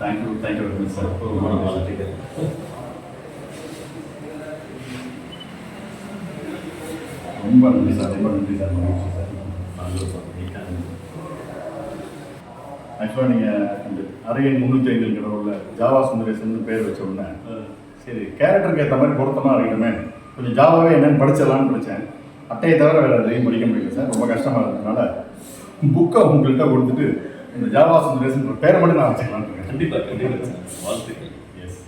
Thank you thank you very much sir வாழ்த்துக்கள் ரொம்ப நன்றி சார் ரொம்ப நன்றி சார் மகிழ்ச்சி சார் சந்தோஷம். ஆக்சுவலாக நீங்கள் இந்த அரையன் முந்நூற்றி ஐந்துங்கிற உள்ள ஜாவா சுந்தரேசன் பேர் வச்ச உடனே சரி கேரக்டருக்கு ஏற்ற மாதிரி பொருத்தமாக இருக்கணுமே. கொஞ்சம் ஜாவாவே என்னன்னு படிச்சிடலாம்னு படித்தேன் அட்டையை தவிர வேறு எதையும் படிக்க முடியல சார் ரொம்ப கஷ்டமாக இருந்ததுனால புக்கை உங்கள்கிட்ட கொடுத்துட்டு இந்த ஜாவா சுந்தரேசன் பேரை மட்டும் நான் வச்சுக்கலாம்னு இருக்கேன். கண்டிப்பா கண்டிப்பா. சார். வாழ்த்துக்கள் yes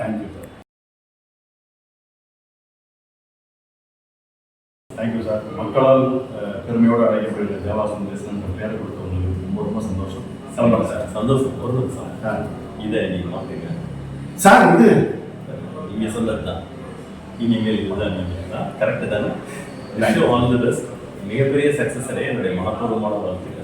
thank you sir thank you sir மக்களால் பெருமையோடு அழைக்கப்படுகிற ஜாவா சுந்தரேசன் என்ற பேரை கொடுத்தவங்களுக்கு ரொம்ப ரொம்ப சந்தோஷம். சந்தோஷம் சார் சந்தோஷம் ஒரு நிமிஷம் சார் இதை நீ மாத்துங்க. சார் இது? நீங்க சொன்னதுதான். இனிமேல் இதுதான் நீங்க தான் கரெக்டு தானே? Thank you. All the best மிகப்பெரிய சக்ஸஸ் அடைய என்னுடைய மனப்பூர்வமான வாழ்த்துக்கள்.